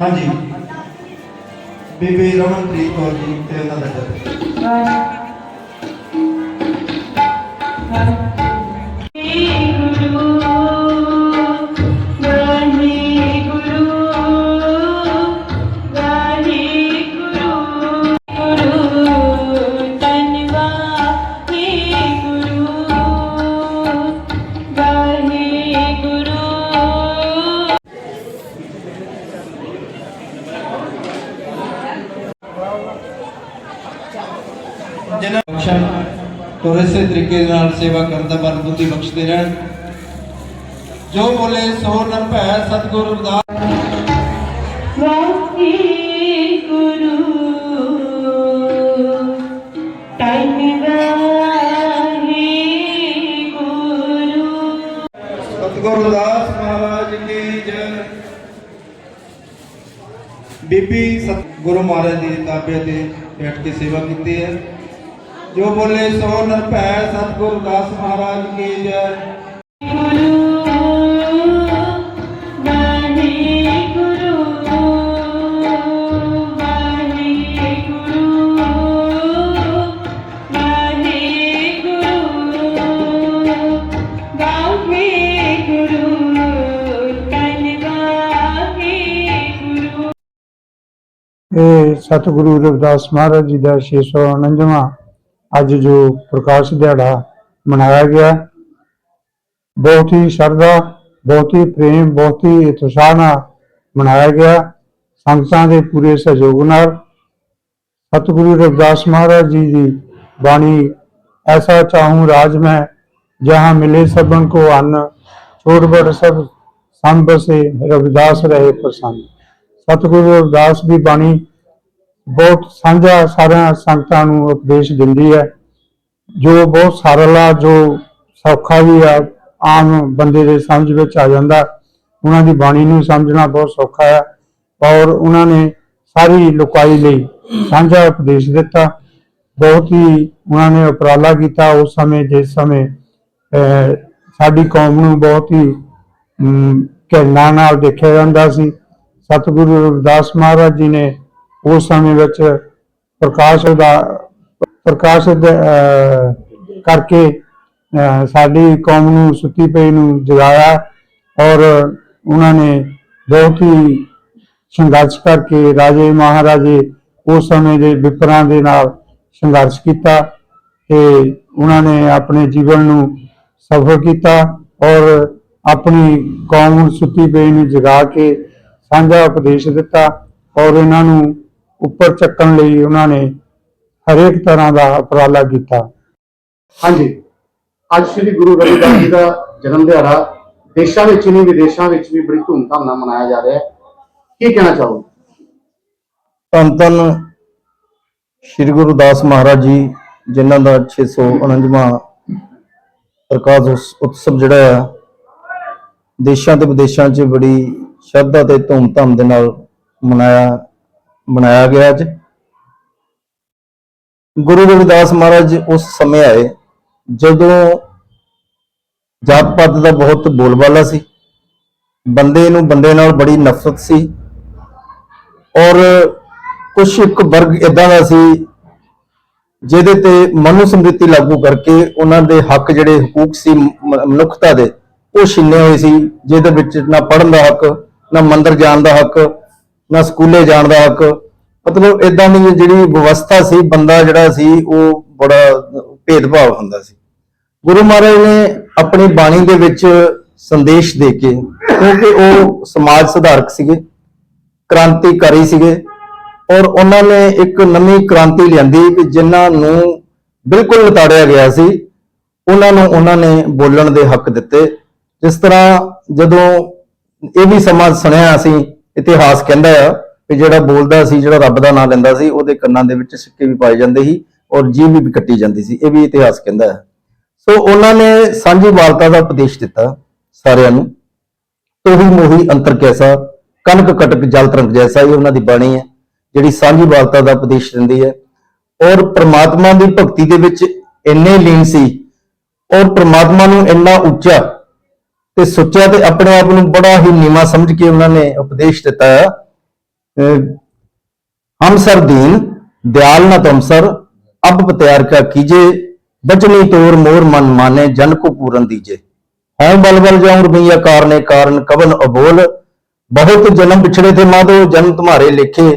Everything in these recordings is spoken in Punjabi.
ਹਾਂਜੀ। ਬੀਬੀ ਰਮਨਪ੍ਰੀਤ ਕੌਰ ਜੀ ਤੇ ਉਹਨਾਂ ਦਾ ਜੱਜ ਬਖਸ਼ਣ ਤੋ ਇਸੇ ਤਰੀਕੇ ਨਾਲ ਸੇਵਾ ਕਰਨ ਦਾ ਬਲ ਬੁੱਧੀ ਬਖਸ਼ਦੇ ਰਹਿਣ। ਜੋ ਬੋਲੇ ਸੋ ਨਰਭੈ ਸਤਿਗੁਰੂ ਰਵਿਦਾਸ ਸਤਿਗੁਰੂ ਰਵਿਦਾਸ ਮਹਾਰਾਜ ਕੀ ਜੈ। ਬੀਬੀ ਸਤਿਗੁਰੂ ਮਹਾਰਾਜ ਦੀ ਤਾਬੇ ਤੇ ਬੈਠ ਕੇ ਸੇਵਾ ਕੀਤੀ ਹੈ। ਜੋ ਬੋਲੇ ਸੋ ਨਰਭੈ ਸਤਿਗੁਰੂ ਰਵਿਦਾਸ ਮਹਾਰਾਜ ਕੀ ਜੈ। ਸਤਿਗੁਰੂ ਰਵਿਦਾਸ ਮਹਾਰਾਜ ਜੀ ਦਾ 649ਵਾਂ ਅੱਜ ਜੋ ਪ੍ਰਕਾਸ਼ ਦਿਹਾੜਾ ਮਨਾਇਆ ਗਿਆ, ਬਹੁਤ ਹੀ ਸ਼ਰਧਾ, ਬਹੁਤ ਹੀ ਪ੍ਰੇਮ, ਬਹੁਤ ਹੀ ਉਤਸ਼ਾਹ ਨਾਲ ਮਨਾਇਆ ਗਿਆ। ਸੰਗਤਾਂ ਦੇ ਪੂਰੇ ਸਹਿਯੋਗ ਨਾਲ ਸਤਿਗੁਰੂ ਰਵਿਦਾਸ ਮਹਾਰਾਜ ਜੀ ਦੀ ਬਾਣੀ, ਐਸਾ ਚਾਹੂੰ ਰਾਜ ਮੈਂ, ਜਹਾਂ ਮਿਲੇ ਸਭਨ ਕੋ ਅੰਨ ਛੋੜ ਬੜ ਸਭ ਸੰਭ ਸੇ ਰਵਿਦਾਸ ਰਹੇ ਪ੍ਰਸੰਨ। ਸਤਿਗੁਰੂ ਰਵਿਦਾਸ ਦੀ ਬਾਣੀ ਬਹੁਤ ਸਾਂਝਾ ਸਾਰਿਆਂ ਸੰਗਤਾਂ ਨੂੰ ਉਪਦੇਸ਼ ਦਿੰਦੀ ਹੈ। ਜੋ ਬਹੁਤ ਸਰਲ ਆ ਜੋ ਸੌਖਾ ਵੀ ਆ, ਆਮ ਬੰਦੇ ਦੇ ਸਮਝ ਵਿੱਚ ਆ ਜਾਂਦਾ। ਉਹਨਾਂ ਦੀ ਬਾਣੀ ਨੂੰ ਸਮਝਣਾ ਬਹੁਤ ਸੌਖਾ ਹੈ ਔਰ ਉਹਨਾਂ ਨੇ ਸਾਰੀ ਲੋਕਾਈ ਲਈ ਸਾਂਝਾ ਉਪਦੇਸ਼ ਦਿੱਤਾ। ਬਹੁਤ ਹੀ ਉਹਨਾਂ ਨੇ ਉਪਰਾਲਾ ਕੀਤਾ ਉਸ ਸਮੇਂ, ਜਿਸ ਸਮੇਂ ਸਾਡੀ ਕੌਮ ਨੂੰ ਬਹੁਤ ਹੀ ਘਿਰਣਾ ਨਾਲ ਦੇਖਿਆ ਜਾਂਦਾ ਸੀ। ਸਤਿਗੁਰੂ ਰਵਿਦਾਸ ਮਹਾਰਾਜ ਜੀ ਨੇ ਉਸ ਸਮੇਂ ਵਿੱਚ ਪ੍ਰਕਾਸ਼ ਦਾ, ਪ੍ਰਕਾਸ਼ ਕਰਕੇ ਸਾਡੀ ਕੌਮ ਨੂੰ ਸੁੱਤੀ ਪਈ ਨੂੰ ਜਗਾਇਆ ਔਰ ਉਹਨਾਂ ਨੇ ਬਹੁਤ ਹੀ ਸੰਘਰਸ਼ ਕਰਕੇ ਰਾਜੇ ਮਹਾਰਾਜੇ ਉਸ ਸਮੇਂ ਦੇ ਵਿਪਰਾਂ ਦੇ ਨਾਲ ਸੰਘਰਸ਼ ਕੀਤਾ ਤੇ ਉਹਨਾਂ ਨੇ ਆਪਣੇ ਜੀਵਨ ਨੂੰ ਸਫਲ ਕੀਤਾ ਔਰ ਆਪਣੀ ਕੌਮ ਨੂੰ ਸੁੱਤੀ ਪਈ ਨੂੰ ਜਗਾ ਕੇ ਸਾਂਝਾ ਉਪਦੇਸ਼ ਦਿੱਤਾ ਔਰ ਇਹਨਾਂ ਨੂੰ ਉੱਪਰ ਚੱਕਣ ਲਈ ਉਹਨਾਂ ਨੇ ਹਰੇਕ ਤਰ੍ਹਾਂ ਦਾ ਉਪਰਾਲਾ ਕੀਤਾ। ਹਾਂਜੀ, ਅੱਜ ਸ੍ਰੀ ਗੁਰੂ ਰਵਿਦਾਸ ਜੀ ਦਾ ਜਨਮ ਦਿਹਾੜਾ ਦੇਸ਼ਾਂ ਵਿੱਚ ਨਹੀਂ, ਵਿਦੇਸ਼ਾਂ ਵਿੱਚ ਵੀ ਬੜੀ ਧੂਮਧਾਮ ਨਾਲ ਮਨਾਇਆ ਜਾ ਰਿਹਾ ਹੈ। ਕੀ ਕਹਿਣਾ ਚਾਹੋਗੇ? ਧੰਨ ਧੰਨ ਸ੍ਰੀ ਗੁਰੂ ਦਾਸ ਮਹਾਰਾਜ ਜੀ, ਜਿਨ੍ਹਾਂ ਦਾ 649ਵਾਂ ਪ੍ਰਕਾਸ਼ ਉਤਸਵ ਜਿਹੜਾ ਆ, ਦੇਸ਼ਾਂ ਤੇ ਵਿਦੇਸ਼ਾਂ 'ਚ ਬੜੀ ਸ਼ਰਧਾ ਤੇ ਧੂਮਧਾਮ ਦੇ ਨਾਲ ਮਨਾਇਆ ਬਣਾਇਆ ਗਿਆ ਅੱਜ। ਗੁਰੂ ਰਵਿਦਾਸ ਮਹਾਰਾਜ ਉਸ ਸਮੇਂ ਆਏ ਜਦੋਂ ਜਾਤ ਪਾਤ ਦਾ ਬਹੁਤ ਬੋਲਬਾਲਾ ਸੀ। ਬੰਦੇ ਨੂੰ ਬੰਦੇ ਨਾਲ ਬੜੀ ਨਫ਼ਰਤ ਸੀ ਔਰ ਕੁਝ ਇੱਕ ਵਰਗ ਇਦਾਂ ਦਾ ਸੀ ਜਿਹਦੇ ਤੇ ਮਨੁ ਸਮ੍ਰਿਤੀ ਲਾਗੂ ਕਰਕੇ ਉਹਨਾਂ ਦੇ ਹੱਕ ਜਿਹੜੇ ਹਕੂਕ ਸੀ ਮਨੁੱਖਤਾ ਦੇ, ਉਹ ਛਿੰਨੇ ਹੋਏ ਸੀ, ਜਿਹਦੇ ਵਿੱਚ ਨਾ ਪੜ੍ਹਨ ਦਾ ਹੱਕ, ਨਾ ਮੰਦਰ ਜਾਣ ਦਾ ਹੱਕ ਨਾ ਸਕੂਲੇ ਜਾਣ ਦਾ ਹੱਕ। ਮਤਲਬ ਇਦਾਂ ਦੀ ਜਿਹੜੀ ਵਿਵਸਥਾ ਸੀ, ਬੰਦਾ ਜਿਹੜਾ ਸੀ, ਉਹ ਬੜਾ ਭੇਦਭਾਵ ਹੁੰਦਾ ਸੀ। ਗੁਰੂ ਮਹਾਰਾਜ ਨੇ ਆਪਣੀ ਬਾਣੀ ਦੇ ਵਿੱਚ ਸੰਦੇਸ਼ ਦੇ ਕੇ, ਕਿਉਂਕਿ ਉਹ ਸਮਾਜ ਸੁਧਾਰਕ ਸੀਗੇ, ਕ੍ਰਾਂਤੀਕਾਰੀ ਸੀਗੇ, ਔਰ ਉਹਨਾਂ ਨੇ ਇੱਕ ਨਵੀਂ ਕ੍ਰਾਂਤੀ ਲਿਆਂਦੀ ਕਿ ਜਿਨ੍ਹਾਂ ਨੂੰ ਬਿਲਕੁਲ ਲਤਾੜਿਆ ਗਿਆ ਸੀ। ਉਹਨਾਂ ਨੂੰ ਉਹਨਾਂ ਨੇ ਬੋਲਣ ਦੇ ਹੱਕ ਦਿੱਤੇ। ਜਿਸ ਤਰ੍ਹਾਂ ਜਦੋਂ ਇਹ ਵੀ ਸਮਾਂ ਸੁਣਿਆ ਅਸੀਂ ਇਤਿਹਾਸ ਕਹਿੰਦਾ ਆ ਕਿ ਜਿਹੜਾ ਬੋਲਦਾ ਸੀ, ਜਿਹੜਾ ਰੱਬ ਦਾ ਨਾਮ ਲੈਂਦਾ ਸੀ, ਉਹਦੇ ਕੰਨਾਂ ਦੇ ਵਿੱਚ ਸਿੱਕੇ ਵੀ ਪਾਏ ਜਾਂਦੇ ਸੀ ਔਰ ਜੀਭ ਵੀ ਕੱਟੀ ਜਾਂਦੀ ਸੀ। ਇਹ ਵੀ ਇਤਿਹਾਸ ਕਹਿੰਦਾ ਹੈ ਸੋ ਉਹਨਾਂ ਨੇ ਸਾਂਝੀ ਵਾਲਤਾ ਦਾ ਉਪਦੇਸ਼ ਦਿੱਤਾ ਸਾਰਿਆਂ ਨੂੰ। ਤੋਹੀ ਮੋਹੀ ਅੰਤਰ ਕੈਸਾ ਕਨਕ ਕਟਕ ਜਲ ਤਰੰਗ ਜੈਸਾ ਇਹ ਉਹਨਾਂ ਦੀ ਬਾਣੀ ਹੈ, ਜਿਹੜੀ ਸਾਂਝੀ ਵਾਲਤਾ ਦਾ ਉਪਦੇਸ਼ ਦਿੰਦੀ ਹੈ। ਔਰ ਪ੍ਰਮਾਤਮਾ ਦੀ ਭਗਤੀ ਦੇ ਵਿੱਚ ਇੰਨੇ ਲੀਨ ਸੀ, ਔਰ ਪ੍ਰਮਾਤਮਾ ਨੂੰ ਇੰਨਾ ਉੱਚਾ ਤੇ ਸੋਚਿਆ ਤੇ ਆਪਣੇ ਆਪ ਨੂੰ ਬੜਾ ਹੀ ਨੀਵਾ ਸਮਝ ਕੇ ਉਹਨਾਂ ਨੇ ਉਪਦੇਸ਼ ਦਿੱਤਾ। ਹਮ ਸਰ ਦੀਨ, ਦਿਆਲ ਨਾ ਤੁਮ ਸਰ ਅਬ ਪਤਿਆਰ ਕਾ ਕੀਜੇ, ਬਚਨੀ ਤੋਰ ਮੋਰ ਮਨ ਮਾਨੇ, ਜਨ ਕੋ ਪੂਰਨ ਦੀਜੇ। ਹਉ ਬਲਬਲ ਜਾਉ ਰੁਪਈਆ ਕਾਰਨੇ ਕਾਰਨ, ਕਵਨ ਅਬੋਲ। ਬਹੁਤ ਜਨਮ ਪਿਛੜੇ ਤੇ ਮਾਦੋ ਜਨਮ ਤੁਹਾਰੇ ਲਿਖੇ।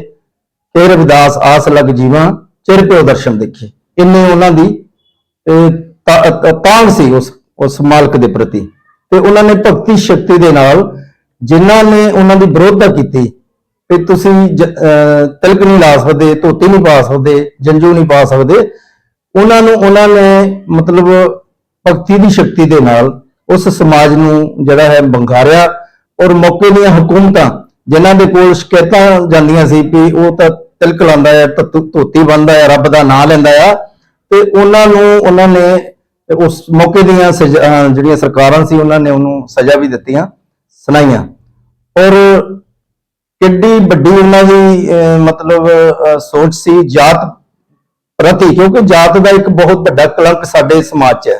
ਤੇ ਰਵਿਦਾਸ, ਆਸ ਲਗ ਜੀਵਾ, ਚਿਰ ਪਿਓ ਦਰਸ਼ਨ ਦੇਖੇ। ਇੰਨੇ ਉਹਨਾਂ ਦੀ ਤਾਂਗ ਸੀ ਉਸ ਉਸ ਮਾਲਕ ਦੇ ਪ੍ਰਤੀ। ਤੇ ਉਹਨਾਂ ਨੇ ਭਗਤੀ ਸ਼ਕਤੀ ਦੇ ਨਾਲ ਜਿਨ੍ਹਾਂ ਨੇ ਉਹਨਾਂ ਦੀ ਵਿਰੋਧਤਾ ਕੀਤੀ, ਵੀ ਤੁਸੀਂ ਤਿਲਕ ਨਹੀਂ ਲਾ ਸਕਦੇ, ਧੋਤੀ ਨਹੀਂ ਪਾ ਸਕਦੇ, ਜੰਜੂ ਨਹੀਂ ਪਾ ਸਕਦੇ, ਉਹਨਾਂ ਨੂੰ, ਉਹਨਾਂ ਨੇ ਮਤਲਬ ਭਗਤੀ ਦੀ ਸ਼ਕਤੀ ਦੇ ਨਾਲ ਉਸ ਸਮਾਜ ਨੂੰ ਜਿਹੜਾ ਹੈ ਬੰਗਾਰਿਆ ਔਰ ਮੌਕੇ ਦੀਆਂ ਹਕੂਮਤਾਂ, ਜਿਨ੍ਹਾਂ ਦੇ ਕੋਲ ਸ਼ਿਕਾਇਤਾਂ ਜਾਂਦੀਆਂ ਸੀ ਵੀ ਉਹ ਤਾਂ ਤਿਲਕ ਲਾਉਂਦਾ ਹੈ, ਧੱਤੂ- ਧੋਤੀ ਬੰਨਦਾ ਹੈ, ਰੱਬ ਦਾ ਨਾਮ ਲੈਂਦਾ ਆ, ਤੇ ਉਹਨਾਂ ਨੂੰ, ਉਹਨਾਂ ਨੇ ਉਸ ਮੌਕੇ ਦੀਆਂ ਜਿਹੜੀਆਂ ਸਰਕਾਰਾਂ ਸੀ, ਉਹਨਾਂ ਨੇ ਉਹਨੂੰ ਸਜ਼ਾ ਵੀ ਦਿੱਤੀਆਂ, ਸੁਣਾਈਆਂ। ਔਰ ਕਿੱਡੀ ਵੱਡੀ ਉਹਨਾਂ ਦੀ ਮਤਲਬ ਸੋਚ ਸੀ ਜਾਤ ਪ੍ਰਤੀ, ਕਿਉਂਕਿ ਜਾਤ ਦਾ ਇੱਕ ਬਹੁਤ ਵੱਡਾ ਕਲੰਕ ਸਾਡੇ ਸਮਾਜ 'ਚ ਹੈ,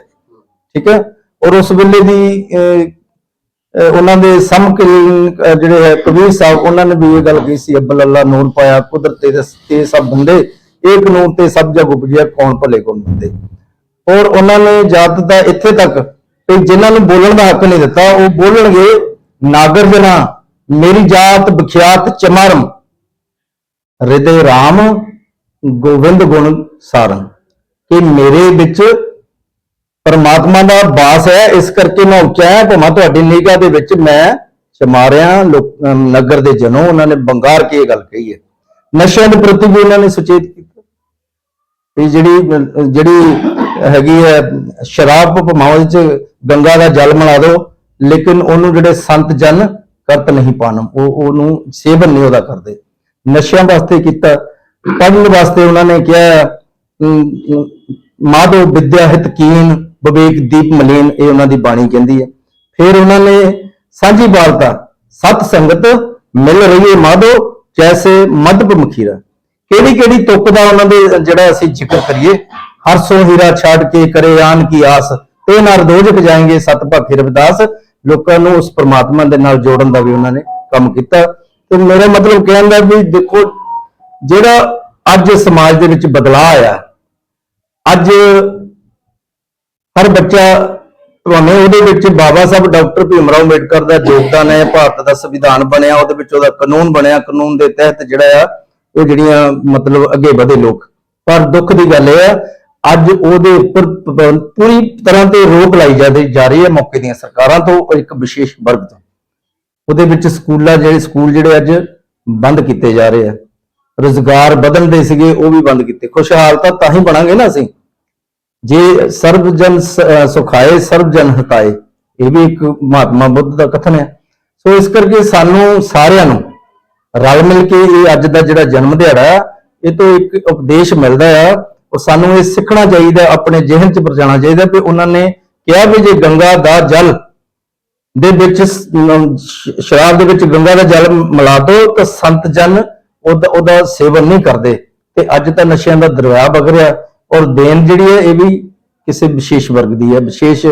ਠੀਕ ਹੈ? ਔਰ ਉਸ ਵੇਲੇ ਦੀ ਉਹਨਾਂ ਦੇ ਸਮਕਾਲੀਨ ਜਿਹੜੇ ਹੈ, ਕਬੀਰ ਸਾਹਿਬ, ਉਹਨਾਂ ਨੇ ਵੀ ਇਹ ਗੱਲ ਕਹੀ ਸੀ, ਅੱਬਲ ਅੱਲਾ ਨੂਰ ਪਾਇਆ, ਕੁਦਰਤ ਤੇ ਸਭ ਬੰਦੇ, ਇਹ ਕਾਨੂੰਨ ਤੇ ਸਭ ਜਗ ਉਪਜਿਆ, ਕੌਣ ਭਲੇ ਕੌਣ ਮੰਦੇ ਔਰ ਉਹਨਾਂ ਨੇ ਜਾਤ ਦਾ ਇੱਥੇ ਤੱਕ ਕਿ ਜਿਨ੍ਹਾਂ ਨੂੰ ਬੋਲਣ ਦਾ ਹੱਕ ਨਹੀਂ ਦਿੱਤਾ, ਉਹ ਬੋਲਣਗੇ, ਨਾਗਰ ਦੇ ਨਾਂ ਮੇਰੀ ਜਾਤ ਬਖਿਆਤ ਚਮਰਮ। ਹਿਰਦੇ RAM ਗੋਬਿੰਦ ਗੁਣ ਸਾਰਨ ਕਿ ਮੇਰੇ ਵਿੱਚ ਪਰਮਾਤਮਾ ਦਾ ਬਾਸ ਹੈ, ਇਸ ਕਰਕੇ ਮੈਂ ਉੱਚਾ ਹੈ, ਭਾਵੇਂ ਤੁਹਾਡੀ ਨਿਗਾਹ ਦੇ ਵਿੱਚ ਮੈਂ ਚਮਾਰਿਆਂ, ਲੋਕ- ਨਗਰ ਦੇ ਜਨੋ, ਉਹਨਾਂ ਨੇ ਬੰਗਾਰ ਕੇ ਇਹ ਗੱਲ ਕਹੀ ਹੈ। ਨਸ਼ਿਆਂ ਦੇ ਪ੍ਰਤੀ ਵੀ ਉਹਨਾਂ ਨੇ ਸੁਚੇਤ ਕੀਤਾ। ਵੀ ਜਿਹੜੀ ਜਿਹੜੀ ਹੈਗੀ ਹੈ, ਸ਼ਰਾਬ ਭਮਾਉਂ ਚ ਗੰਗਾ ਦਾ ਜਲ ਮਿਲਾ ਦਿਓ, ਲੇਕਿਨ ਉਹਨੂੰ ਜਿਹੜੇ ਸੰਤ ਜਨ ਕਰਤ ਨਹੀਂ ਪਾਣਮ, ਉਹ ਉਹਨੂੰ ਸੇਵਨ ਨਹੀਂ ਉਹਦਾ ਕਰਦੇ। ਨਸ਼ਿਆਂ ਵਾਸਤੇ ਕੀਤਾ ਪੜਨ ਵਾਸਤੇ ਉਹਨਾਂ ਨੇ ਕਿਹਾ ਮਾਧੋ ਵਿਦਿਆ ਹਿਤ ਕੀਨ, ਵਿਵੇਕ ਦੀਪ ਮਲੀਨ, ਇਹ ਉਹਨਾਂ ਦੀ ਬਾਣੀ ਕਹਿੰਦੀ ਹੈ। ਫਿਰ ਉਹਨਾਂ ਨੇ ਸਾਂਝੀ ਬਾਲਤਾ ਸਤ ਸੰਗਤ ਮਿਲ ਰਹੀ ਹੈ ਮਾਧੋ, ਜੈਸੇ ਮਧਪ ਮਖੀਰਾ ਕਿਹੜੀ ਕਿਹੜੀ ਤੁਕ ਦਾ ਉਹਨਾਂ ਦੇ ਜਿਹੜਾ ਅਸੀਂ ਜ਼ਿਕਰ ਕਰੀਏ ਹਰ ਸੋ ਹੀਰਾ ਛਾੜ ਕੇ ਕਰੇ ਆਨ ਕੀ ਆਸ, ਤੇ ਨਰ ਜਾਏਗੇ ਜਾਏਂਗੇ ਸਤ ਭਾਖੀ ਰਵਿਦਾਸ ਲੋਕਾਂ ਨੂੰ ਉਸ ਪ੍ਰਮਾਤਮਾ ਦੇ ਨਾਲ ਜੋੜਨ ਦਾ ਵੀ ਉਹਨਾਂ ਨੇ ਕੰਮ ਕੀਤਾ। ਤੇ ਮੇਰਾ ਮਤਲਬ ਕਹਿਣ ਦਾ ਵੀ ਦੇਖੋ, ਜਿਹੜਾ ਅੱਜ ਸਮਾਜ ਦੇ ਵਿੱਚ ਬਦਲਾਅ ਆਇਆ, ਅੱਜ ਹਰ ਬੱਚਾ ਭਾਵੇਂ ਉਹਦੇ ਵਿੱਚ ਬਾਬਾ ਸਾਹਿਬ, ਡਾਕਟਰ ਭੀਮ ਰਾਓ ਅੰਬੇਡਕਰ ਦਾ ਯੋਗਦਾਨ ਹੈ, ਭਾਰਤ ਦਾ ਸੰਵਿਧਾਨ ਬਣਿਆ, ਉਹਦੇ ਵਿੱਚ ਉਹਦਾ ਕਾਨੂੰਨ ਬਣਿਆ, ਕਾਨੂੰਨ ਦੇ ਤਹਿਤ ਜਿਹੜਾ ਆ ਉਹ ਜਿਹੜੀਆਂ ਮਤਲਬ ਅੱਗੇ ਵਧੇ ਲੋਕ। ਪਰ ਦੁੱਖ ਦੀ ਗੱਲ ਇਹ ਹੈ ਅੱਜ ਉਹਦੇ ਉੱਪਰ ਪੂਰੀ ਤਰ੍ਹਾਂ ਤੇ ਰੋਕ ਲਾਈ ਜਾਂਦੀ ਜਾ ਰਹੀ ਹੈ ਮੌਕੇ ਦੀਆਂ ਸਰਕਾਰਾਂ ਤੋਂ ਇੱਕ ਵਿਸ਼ੇਸ਼ ਵਰਗ ਤੋਂ। ਉਹਦੇ ਵਿੱਚ ਸਕੂਲਾਂ ਜਿਹੜੇ, ਸਕੂਲ ਜਿਹੜੇ ਅੱਜ ਬੰਦ ਕੀਤੇ ਜਾ ਰਹੇ ਆ। ਰੋਜ਼ਗਾਰ ਵਧਣ ਦੇ ਸੀਗੇ, ਉਹ ਵੀ ਬੰਦ ਕੀਤੇ। ਖੁਸ਼ਹਾਲ ਤਾਂ ਤਾਂ ਹੀ ਬਣਾਂਗੇ ਨਾ ਅਸੀਂ। ਜੇ ਸਰਬ ਜਨ ਸੁਖਾਏ ਸਰਬ ਜਨ ਹਤਾਏ ਇਹ ਵੀ ਇੱਕ ਮਹਾਤਮਾ ਬੁੱਧ ਦਾ ਕਥਨ ਹੈ। ਸੋ ਇਸ ਕਰਕੇ ਸਾਨੂੰ ਸਾਰਿਆਂ ਨੂੰ ਰਲ ਮਿਲ ਕੇ ਇਹ ਅੱਜ ਦਾ ਜਿਹੜਾ ਜਨਮ ਦਿਹਾੜਾ, ਇਹ ਤੋਂ ਇੱਕ ਉਪਦੇਸ਼ ਮਿਲਦਾ ਆ ਔਰ ਸਾਨੂੰ ਇਹ ਸਿੱਖਣਾ ਚਾਹੀਦਾ, ਆਪਣੇ ਜਿਹਨ ਚ ਪਰਜਾਣਾ ਚਾਹੀਦਾ ਕਿ ਉਹਨਾਂ ਨੇ ਕਿਹਾ ਵੀ ਜੇ ਗੰਗਾ ਦਾ ਜਲ ਦੇ ਵਿੱਚ ਸ਼ਰਾਬ ਦੇ ਵਿੱਚ ਗੰਗਾ ਦਾ ਜਲ ਮਿਲਾ ਦੋ, ਤਾਂ ਸੰਤ ਜਨ ਉਹਦਾ ਉਹਦਾ ਸੇਵਨ ਨਹੀਂ ਕਰਦੇ। ਤੇ ਅੱਜ ਤਾਂ ਨਸ਼ਿਆਂ ਦਾ ਦਰਿਆ ਵਗ ਰਿਹਾ ਔਰ ਦੇਨ ਜਿਹੜੀ ਹੈ ਇਹ ਵੀ ਕਿਸੇ ਵਿਸ਼ੇਸ਼ ਵਰਗ ਦੀ ਹੈ, ਵਿਸ਼ੇਸ਼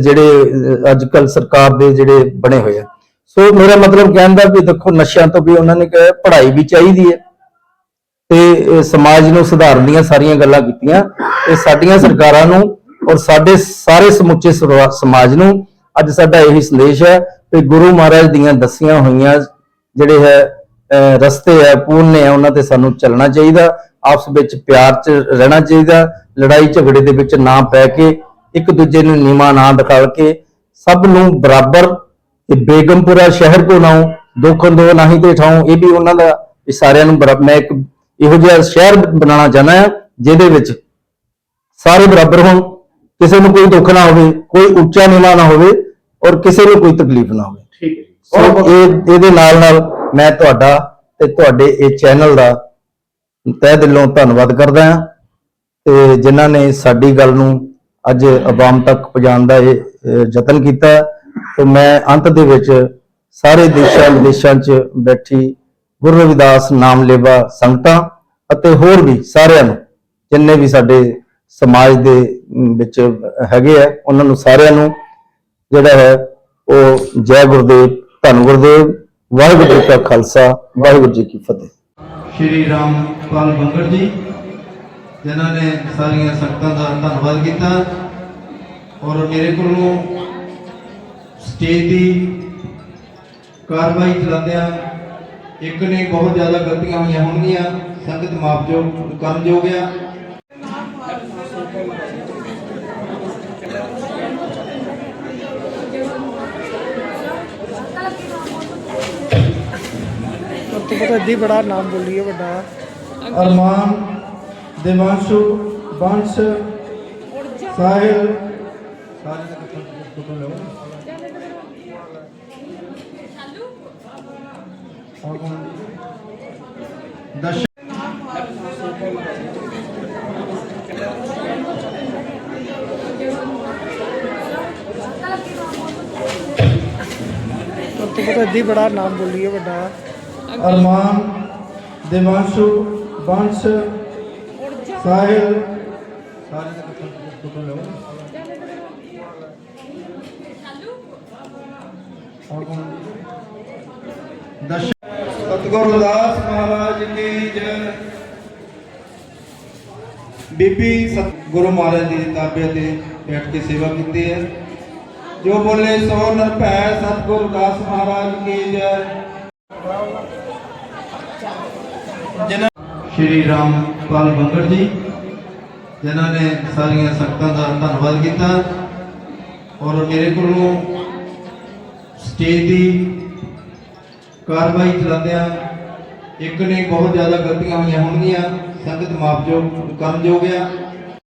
ਜਿਹੜੇ ਅੱਜ ਕੱਲ ਸਰਕਾਰ ਦੇ ਜਿਹੜੇ ਬਣੇ ਹੋਏ ਆ। ਸੋ ਮੇਰਾ ਮਤਲਬ ਕਹਿਣ ਦਾ ਵੀ ਦੇਖੋ, ਨਸ਼ਿਆਂ ਤੋਂ ਵੀ ਉਹਨਾਂ ਨੇ ਕਿਹਾ ਪੜ੍ਹਾਈ ਵੀ ਚਾਹੀਦੀ ਹੈ। ਤੇ ਸਮਾਜ ਨੂੰ ਸੁਧਾਰਨ ਦੀਆਂ ਸਾਰੀਆਂ ਗੱਲਾਂ ਕੀਤੀਆਂ। ਇਹ ਸਾਡੀਆਂ ਸਰਕਾਰਾਂ ਨੂੰ ਔਰ ਸਾਡੇ ਸਾਰੇ ਸਮੁੱਚੇ ਸਮਾਜ ਨੂੰ ਅੱਜ ਸਾਡਾ ਇਹੀ ਸੰਦੇਸ਼ ਹੈ ਕਿ ਗੁਰੂ ਮਹਾਰਾਜ ਦੀਆਂ ਦੱਸੀਆਂ ਹੋਈਆਂ ਜਿਹੜੇ ਹੈ ਰਸਤੇ ਹੈ, ਪੂਰਨ ਹੈ ਉਹਨਾਂ ਤੇ ਸਾਨੂੰ ਚੱਲਣਾ ਚਾਹੀਦਾ। ਆਪਸ ਵਿੱਚ ਪਿਆਰ 'ਚ ਰਹਿਣਾ ਚਾਹੀਦਾ। ਲੜਾਈ ਝਗੜੇ ਦੇ ਵਿੱਚ ਨਾ ਪੈ ਕੇ, ਇੱਕ ਦੂਜੇ ਨੂੰ ਨੀਮਾ ਨਾ ਦਿਖਾ ਕੇ, ਸਭ ਨੂੰ ਬਰਾਬਰ ਤੇ ਬੇਗਮਪੁਰਾ ਸ਼ਹਿਰ ਕੋ ਨਾਉ ਦੁੱਖ ਦੋ ਨਹੀਂ ਤੇ ਠਾਉ, ਇਹ ਵੀ ਉਹਨਾਂ ਦਾ ਸਾਰਿਆਂ ਨੂੰ ਬਰਾਬਰ ਮੈਂ ਇੱਕ ਇਹੋ ਜਿਹਾ ਸ਼ਹਿਰ ਬਣਾਉਣਾ ਚਾਹੁੰਦਾ ਹਾਂ ਜਿਹਦੇ ਵਿੱਚ ਸਾਰੇ ਬਰਾਬਰ ਹੋਣ ਕਿਸੇ ਨੂੰ ਕੋਈ ਦੁੱਖ ਨਾ ਹੋਵੇ ਕੋਈ ਉੱਚਾ ਨੀਵਾਂ ਨਾ ਹੋਵੇ ਔਰ ਕਿਸੇ ਨੂੰ ਕੋਈ ਤਕਲੀਫ ਨਾ ਹੋਵੇ। ਠੀਕ ਹੈ ਇਹ ਇਹਦੇ ਨਾਲ ਨਾਲ ਮੈਂ ਤੁਹਾਡਾ ਤੇ ਤੁਹਾਡੇ ਇਹ ਚੈਨਲ ਦਾ ਤਹਿ ਦਿਲੋਂ ਧੰਨਵਾਦ ਕਰਦਾ ਹਾਂ। ਤੇ ਜਿਨ੍ਹਾਂ ਨੇ ਸਾਡੀ ਗੱਲ ਨੂੰ ਅੱਜ ਆਵਾਮ ਤੱਕ ਪਹੁੰਚਾਉਣ ਦਾ ਇਹ ਯਤਨ ਕੀਤਾ ਤੇ ਮੈਂ ਅੰਤ ਦੇ ਵਿੱਚ ਸਾਰੇ ਦੇਸ਼ਾਂ ਵਿਦੇਸ਼ਾਂ 'ਚ ਬੈਠੀ ਗੁਰੂ ਰਵਿਦਾਸ, ਨਾਮ ਲੇਵਾ, ਸੰਗਤਾਂ ਅਤੇ ਹੋਰ ਵੀ ਸਾਰਿਆਂ ਨੂੰ, ਜਿੰਨੇ ਵੀ ਸਾਡੇ ਸਮਾਜ ਦੇ ਵਿੱਚ ਹੈਗੇ ਆ, ਉਹਨਾਂ ਨੂੰ ਸਾਰਿਆਂ ਨੂੰ ਜਿਹੜਾ ਹੈ, ਉਹ ਜੈ ਗੁਰਦੇਵ, ਧੰਨ ਗੁਰਦੇਵ, ਵਾਹਿਗੁਰੂ ਜੀ ਕਾ ਖਾਲਸਾ, ਵਾਹਿਗੁਰੂ ਜੀ ਕੀ ਫਤਿਹ। ਸ਼੍ਰੀ ਰਾਮਪਾਲ ਬੰਗੜ ਜੀ, ਜਿਨ੍ਹਾਂ ਨੇ ਸਾਰੀਆਂ ਸੰਗਤਾਂ ਦਾ ਧੰਨਵਾਦ ਕੀਤਾ ਔਰ ਮੇਰੇ ਕੋਲੋਂ ਸਟੇਜ ਦੀ ਕਾਰਵਾਈ ਚਲਾਉਂਦਿਆਂ ਇੱਕ ਨੇ ਬਹੁਤ ਜ਼ਿਆਦਾ ਗਲਤੀਆਂ ਹੋਈਆਂ ਹੋਣਗੀਆਂ ਸੰਗਤ ਮਾਫ ਜੋ ਕਰਨ ਜੋ ਗਿਆ ਤੋ ਦੀ ਬੜਾ ਨਾਮ ਬੋਲੀ ਵੱਡਾ। ਅਰਮਾਨ ਦੇਵਾਂਸ਼ੂ ਬੰਸ਼ ਸਾਹਿਲ। ਸਾਰੇ ਦਾ ਕੱਪੜਾ ਲਓ बड़ा नाम बोलिए बड़ा अरमान देवांशु वंश साहिल सारे ਦਸ਼ ਸਤਿਗੁਰੂ ਦਾਸ ਮਹਾਰਾਜ ਕੀ ਜੈ। ਬੀਬੀ ਸਤਿਗੁਰੂ ਮਹਾਰਾਜ ਦੀ ਤਾਬੇ ਤੇ ਬੈਠ ਕੇ ਸੇਵਾ ਕੀਤੀ ਹੈ। ਜੋ ਬੋਲੇ ਸੋ ਨਿਰਭੈ ਸਤਿਗੁਰੂ ਦਾਸ ਮਹਾਰਾਜ ਕੀ ਜੈ। ਜਿਨ੍ਹਾਂ ਸ਼੍ਰੀ ਰਾਮਪਾਲ ਬੰਗੜ ਜੀ, ਜਿਨ੍ਹਾਂ ਨੇ ਸਾਰੀਆਂ ਸੰਗਤਾਂ ਦਾ ਧੰਨਵਾਦ ਕੀਤਾ। ਔਰ ਮੇਰੇ ਕੋਲੋਂ ਸਟੇਜ ਦੀ ਕਾਰਵਾਈ ਚਲਾਉਂਦਿਆਂ ਇੱਕ ਨੇ ਬਹੁਤ ਜ਼ਿਆਦਾ ਗਲਤੀਆਂ ਹੋਈਆਂ ਹੋਣਗੀਆਂ। ਸੰਗਤ ਮਾਫ ਜੋ ਕਰਨ ਯੋਗ ਆ।